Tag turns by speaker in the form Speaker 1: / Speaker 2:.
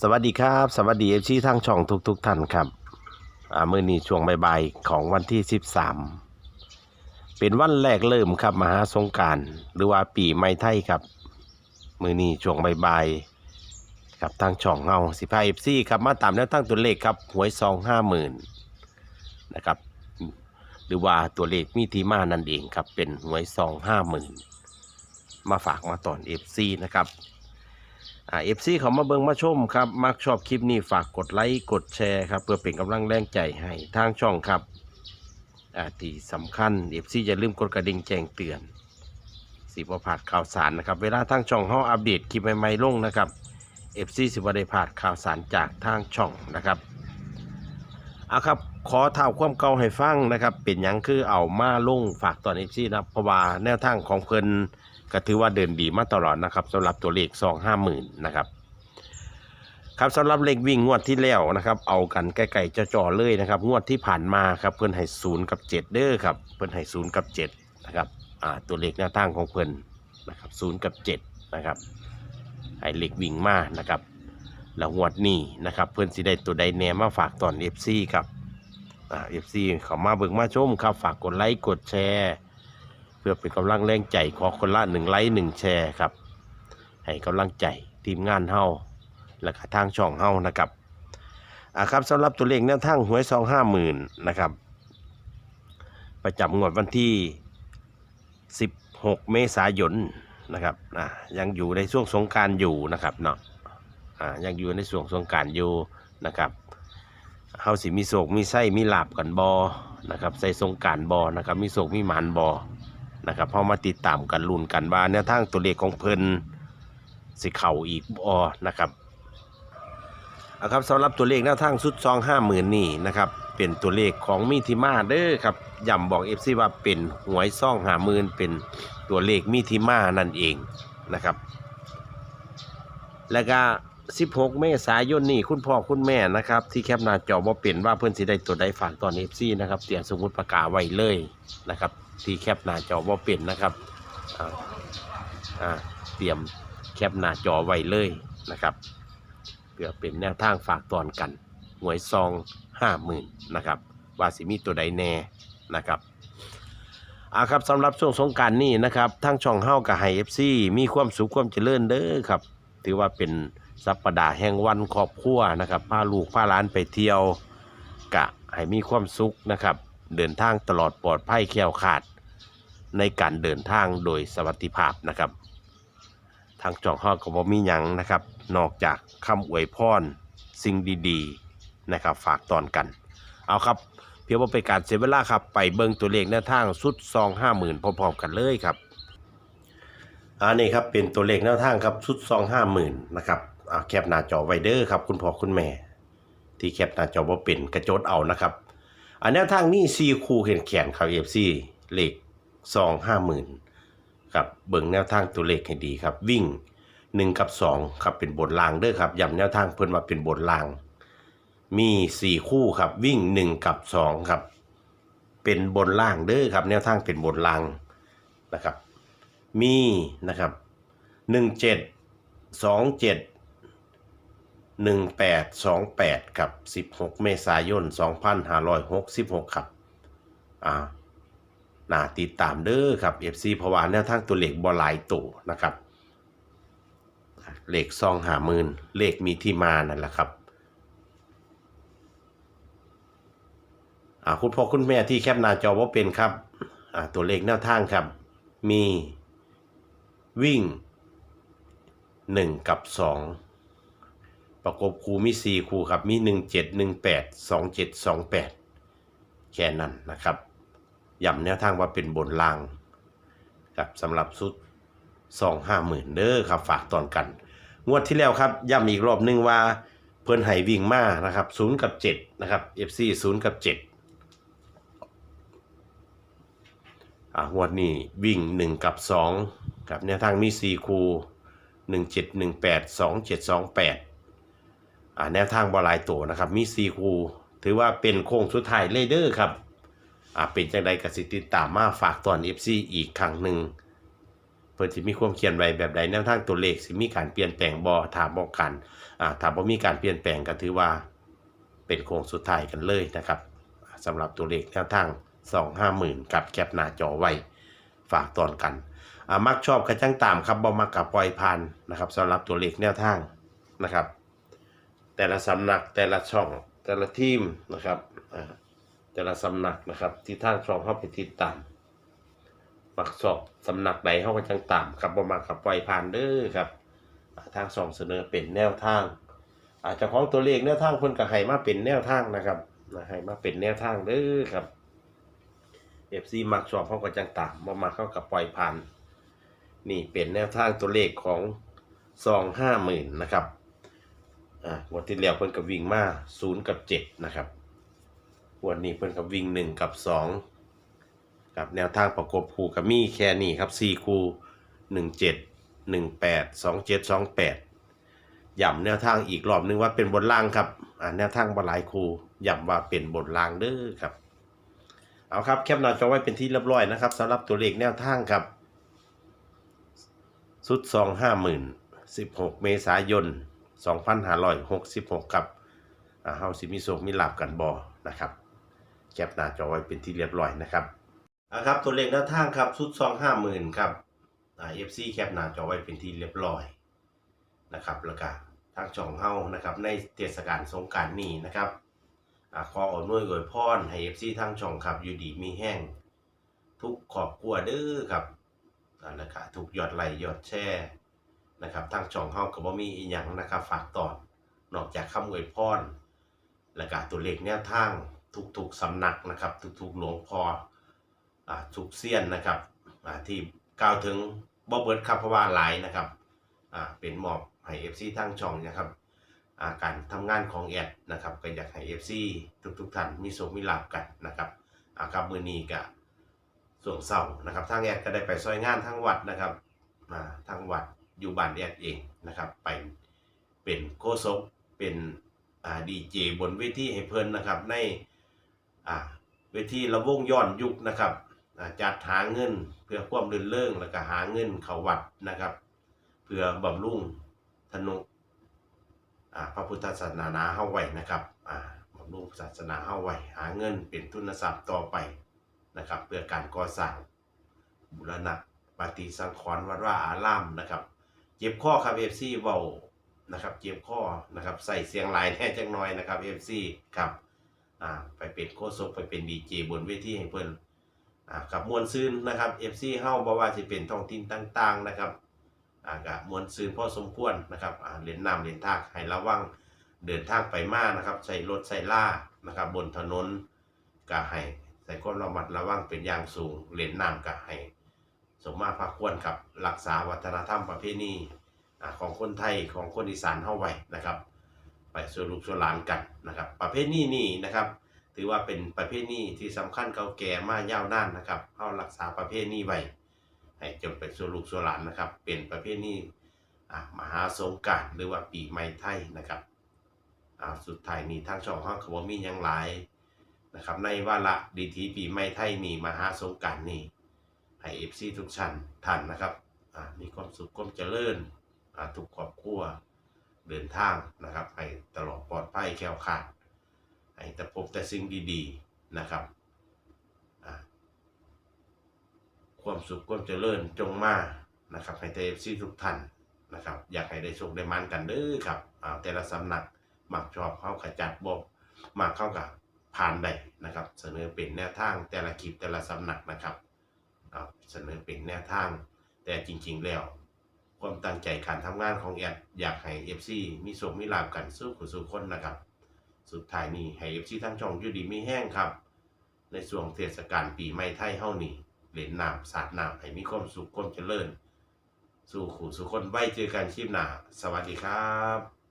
Speaker 1: สวัสดีครับ สวัสดีเอฟซีทางช่องทุกๆทท่านครับอ่ามื่อนี้ช่วงบ่ายๆของวันที่ 13 เป็นวันแรกเริ่มครับมหาสงการหรือว่าปีใหม่ไทยครับ มื่อนี้ช่วงบ่ายๆครับทางช่องเฮาสิพาเอฟซีครับมาตามแนวตั้งตัวเลขครับหวยซองห้าหมื่นนะครับหรือว่าตัวเลขมีที่มานั่นเองครับเป็นหวยซองห้าหมื่นมาฝากมาตอนเอฟซีนะครับ เอฟซีเขามาเบิงมาชมครับ มักชอบคลิปนี้ฝากกดไลค์กดแชร์ครับ เพื่อเป็นกำลังแรงใจให้ทางช่องครับอ่าที่สำคัญเอฟซีอย่าลืมกดกระดิ่งแจ้งเตือนสิบพลาดข่าวสารนะครับ เวลาทางช่องเขาอัปเดตคลิปใหม่ๆลงนะครับเอฟซีสิบได้พลาดข่าวสารจากทางช่องนะครับเอาครับขอเท่าความเก่าให้ฟังนะครับ เป็นหยังคือเอามาลงฝากตอนเอฟซีนับเพราะว่าแนวทางของเพิ่น ก็ถือว่าเดินดีมาตลอดนะครับสำหรับตัวเลขซองห้าหมื่นนะครับครับสำหรับเลขวิ่งงวดที่แล้วนะครับ เอากันใกล้ๆจะจ่อๆเลยนะครับ งวดที่ผ่านมาครับเพื่อนให้ศูนย์กับเจ็ดเด้อครับเพื่อนให้ศูนย์กับเจ็ดนะครับอ่าตัวเลขแนวทางของเพื่อนนะครับศูนย์กับเจ็ดนะครับให้เลขวิ่งมานะครับแล้วงวดนี้นะครับ เพื่อนสิได้ตัวใดแนมาฝากตอนเอฟซีครับอ่าเอฟซีเขามาเบิ่งมาชมครับฝากกดไลค์กดแชร์ พื่อเป็นกำลังแรงใจขอคนละหนึ่งไลค์หนึ่งแชร์ครับ ให้กำลังใจทีมงานเฮาและก็ทางช่องเฮานะครับอ่าครับสำหรับตัวเลขแนวทางหวยซองห้าหมื่นนะครับ ประจำงวดวันที่ 16 เมษายนนะครับอ่ายังอยู่ในช่วงสงการอยู่นะครับเนาะอ่ายังอยู่ในช่วงสงการอยู่นะครับเฮาสิมีโศกมีไส้มีหลาบกันบอนะครับใส่สงการบอนะครับมีโศกมีหมานบอ นะครับพอมาติดตามกันลุ้นกันว่าแนวทางตัวเลขของเพิ่นสิเข่าอีกบอนะครับเอาครับสำหรับตัวเลขแนวทางสุดซองห้าหมื่นนี่นะครับเป็นตัวเลขของมีทิมาเด้อครับย้ำบอกเอฟซีว่าเป็นหวยซ่องหาหมื่นเป็นตัวเลขมีทิมานั่นเองนะครับ แล้วก็ 16 เมษายนนี่คุณพ่อคุณแม่นะครับ ที่แคปหน้าจอว่าเป็นว่าเพื่อนสิได้ตัวใดฝากตอนเอฟซีนะครับเตรียมสมุดประกาศไว้เลยนะครับ ที่แคปหน้าจอว่าเป็นนะครับอ่าอ่าเตรียมแคปหน้าจอไว้เลยนะครับเพื่อเป็นแนวทางฝากตอนกันหวยซองห้าหมื่นนะครับว่าสิมีตัวใดแน่นะครับอ่าครับสำหรับช่วงสงการนี่นะครับทั้งช่องเฮ้ากับไฮเอฟซีมีความสุขความเจริญเด้อครับ ถือว่าเป็น สัปดาห์แห่งวันครอบครัวนะครับพาลูกพาหลานไปเที่ยวกะให้มีความสุขนะครับ เดินทางตลอดปลอดภัยแคล้วคลาด ในการเดินทางโดยสวัสดิภาพนะครับ ทางจองห้องก็บ่มีหยังนะครับ นอกจากคำอวยพรสิ่งดีๆนะครับฝากตอนกัน เอาครับ เพียงว่าเป็นการเสียเวลาครับ ไปเบิ่งตัวเลขแนวทางสุดซองห้าหมื่นพร้อมๆกันเลยครับอันนี้ครับเป็นตัวเลขแนวทางครับสุดซองห้าหมื่นนะครับ อ่าแคปหน้าจอไวเดอร์ครับ คุณพ่อคุณแม่ ที่แคปหน้าจอว่าเป็นกระโจดเอานะครับ อันแนวทางนี้ซีคูเห็นแขนครับเอฟซีเลขซองห้าหมื่นครับเบิ่งแนวทางตัวเลขให้ดีครับ วิ่งหนึ่งกับสองครับเป็นบทลางเด้อครับย้ำแนวทางเพิ่นว่าเป็นบทลาง มีสี่คู่ครับวิ่งหนึ่งกับสองครับ เป็นบนล่างเด้อครับแนวทางเป็นบนล่างนะครับ มีนะครับหนึ่งเจ็ดสองเจ็ด หนึ่งแปดสองแปดครับสิบหกเมษายนสองพันห้าร้อยหกสิบหกครับอ่าน่าติดตามเด้อครับ FC เพราะว่าแนวทางตัวเลขบอหลายตัวนะครับเลขซองหามื่นเลขมีที่มานั่นแหละครับอ่าคุณพ่อคุณแม่ที่แคปหน้าจอว่าเป็นครับอ่าตัวเลขแนวทางครับ มีวิ่ง 1 กับ 2 ประกบคูมี 4 คูครับ มี 1 7 1 8 2 7 2 8 แค่นั้นนะครับย้ำแนวทางว่าเป็นบนล่างครับสำหรับสุด2 5หมื่นเด้อครับฝากตอนกัน งวดที่แล้วครับย้ำอีกรอบหนึงว่าเพิ่นให้วิ่งมานะครับ0กับ7นะครับ FC 0 กับ 7อ่างวดนี้วิ่ง 1 กับ 2 ครับแนวทางมี 4 คู1 7 1 8 2 7 2 8อ่า แนวทางบอลายตัวนะครับ มี4คูถือว่าเป็นโค้งสุดท้ายเลเดอร์ครับอ่าเป็นจังใดกสิติดตามมาฝากตอน FC อีกครั้งหนึ่งเพิ่นสิมีความเขียนไว้แบบใดแนวทางตัวเลขสิมีการเปลี่ยนแปลงบ่ถ้าบ่กันอ่าถ้าบ่มีการเปลี่ยนแปลงก็ถือว่าเป็นโค้งสุดท้ายกันเลยนะครับสำหรับตัวเลขแนวทาง250,000กับแคปหน้าจอไว้ฝากตอนกันอ่ามักชอบกระจังตามครับบ่มักกับปล่อยผ่านนะครับสำหรับตัวเลขแนวทางนะครับ แต่ละสำนักแต่ละช่องแต่ละทีมนะครับอ่าแต่ละสำนักนะครับ ที่ทางช่องเข้าไปติดตามมักสอบสำนักใดเข้าก็จังตามครับบมักกับปผ่านเด้อครับอ่าทางช่องเสนอเป็นแนวทาง อาจจะของตัวเลขแนวทางเพิ่นก็ให้มาเป็นแนวทางนะครับนะให้มาเป็นแนวทางเด้อครับ FC มักชอบเข้าก็จังตามบมักเข้ากับปล่อยผ่านนี่เป็นแนวทางตัวเลขของซองห้าหมื่นนะครับ อ่างวันที่แล้วเพิ่นกับวิ่งมาศูนย์กับเจ็ดนะครับงวันนี้เพิ่นกับวิ่งหนึ่งกับสองกับแนวทางประกบคู่กับมีแค่นี้ครับสี่คู่หนึ่งเจ็ดหนึ่งแปดสองเจ็ดสองแปดย้ำแนวทางอีกรอบนึงว่าเป็นบนล่างครับอ่าแนวทางบหลายคู่ย้ำว่าเป็นบนล่างเด้อครับ เอาครับแคปหน้าจอไว้เป็นที่เรียบร้อยนะครับสำหรับตัวเลขแนวทางครับสุดสองห้าหมื่นสิบหกเมษายน สองพันห้าร้อยหกสิบหกครับอ่าเฮาสิมีโศกมีหลับกันบอนะครับแคปหน้าจอไว้เป็นที่เรียบร้อยนะครับอ่าครับตัวเลขแนวทางครับสุดสองห้าหมื่นครับเอฟซีแคปหน้าจอไว้เป็นที่เรียบร้อยนะครับแล้วก็ทางช่องเฮานะครับในเทศกาลสงการนี้นะครับอ่าขออวยอวยพรให้เอฟซีทางช่องครับอยู่ดีมีแห้งทุกขอบครัวเด้อครับอ่าแล้วก็ถูกยอดไลค์ยอดแชร์ นะครับทางช่องเฮาก็บ่มีอีหยังนะครับ ฝากตอนนอกจากคำอวยพรแล้วก็ตัวเลขแนวทางทุกๆสำนักนะครับ ทุกๆหลวงพ่ออ่าทุกเซียนนะครับอ่าที่กล่าวถึงบ่เบิดครับเพราะว่าหลายนะครับอ่าเป็นหมอบให้ FC ทางช่องนะครับอ่าการทำงานของแอดนะครับก็อยากให้ FC ทุกๆท่านมีโชคมีลาภกันนะครับอ่าครับมือนี้ก็ส่วนเศร้านะครับทางแอดก็ได้ไปซอยงานทั้งวัดนะครับอ่าทางวัด อยู่บ้านแอดเองนะครับ ไปเป็นโคศกเป็นดีเจบนเวทีให้เพิ่นนะครับ ในเวทีระวงย้อนยุคนะครับจัดหาเงินเพื่อความรื่นเริงแล้วก็หาเงินเขาวัดนะครับ เพื่อบำรุงธนุพระพุทธศาสนาเฮาไว้นะครับบำรุงศาสนาเฮาไว้หาเงินเป็นทุนทรัพย์ต่อไปนะครับ เพื่อการก่อสร้างบุรณะปฏิสังขรณ์วัดว่าอารามนะครับ จ็บข้อครับเอฟซีเบานะครับเจ็บข้อนะครับใส่เสียงลายแน่จังน้อยนะครับเอฟซีครับอ่าไปเป็นโคศกไปเป็นดีเจบนเวทีให้เพิ่นอ่ากับมวลซืนนะครับเอฟซีเฮาบ่ว่าสิเป็นท้องถิ่นต่างๆนะครับอ่ากับมวลซืนพ่อสมควรนะครับอ่าเล่นนำเล่นทางให้ระวังเดินทางไปมานะครับใช้รถใช้ล่านะครับบนถนนก็ให้ใส่ความระมัดระวังเป็นอย่างสูงเล่นนำก็ให้ สมมาพักควรกับรักษาวัฒนธรรมประเพณีของคนไทยของคนอีสานเฮาไว้นะครับ ไปสู่ลูกสู่หลานกันนะครับ ประเพณีนี้นะครับ ถือว่าเป็นประเพณีที่สำคัญเก่าแก่มายาวนานนะครับเฮารักษาประเพณีไว้ให้จนไปสู่ลูกสู่หลานนะครับ เป็นประเพณีมหาสงกานต์หรือว่าปีใหม่ไทยนะครับอ่าสุดท้ายนี้ทางช่องเฮาก็บ่มียังหลายนะครับในวาระดีทีปีใหม่ไทยนี่มหาสงการนี่ ให้เอฟซีทุกชั้นท่านนะครับอ่ามีความสุขความเจริญอ่าทุกครอบครัวเดินทางนะครับให้ตลอดปลอดภัยแค้วคลาดให้แต่พบแต่สิ่งดีๆนะครับอ่าความสุขความเจริญจงมานะครับให้เอฟซีทุกท่านนะครับ อยากให้ได้โชคได้มันกันเด้อครับอ่าแต่ละสำนักมักชอบเข้าขจัดบอกมักเข้ากับผ่านได้นะครับ เสนอเป็นแนวทางแต่ละคลิปแต่ละสำนักนะครับ เสนอเป็นแนวทาง แต่จริง ๆ แล้ว ความตั้งใจการทำงานของแอดอยากให้ FC มีโชคมีลาบกันสู้ผู้สู้คนนะครับ สุดท้ายนี้ให้ FC ทั้งช่องยู่ดีมีแห้งครับ ในช่วงเทศกาลปีใหม่ไทยเฮานี่เล่นน้ำสาดน้ำให้มีความสุขความเจริญ สู่ขู่สู่คนไว้เจอกันคลิปหน้า สวัสดีครับ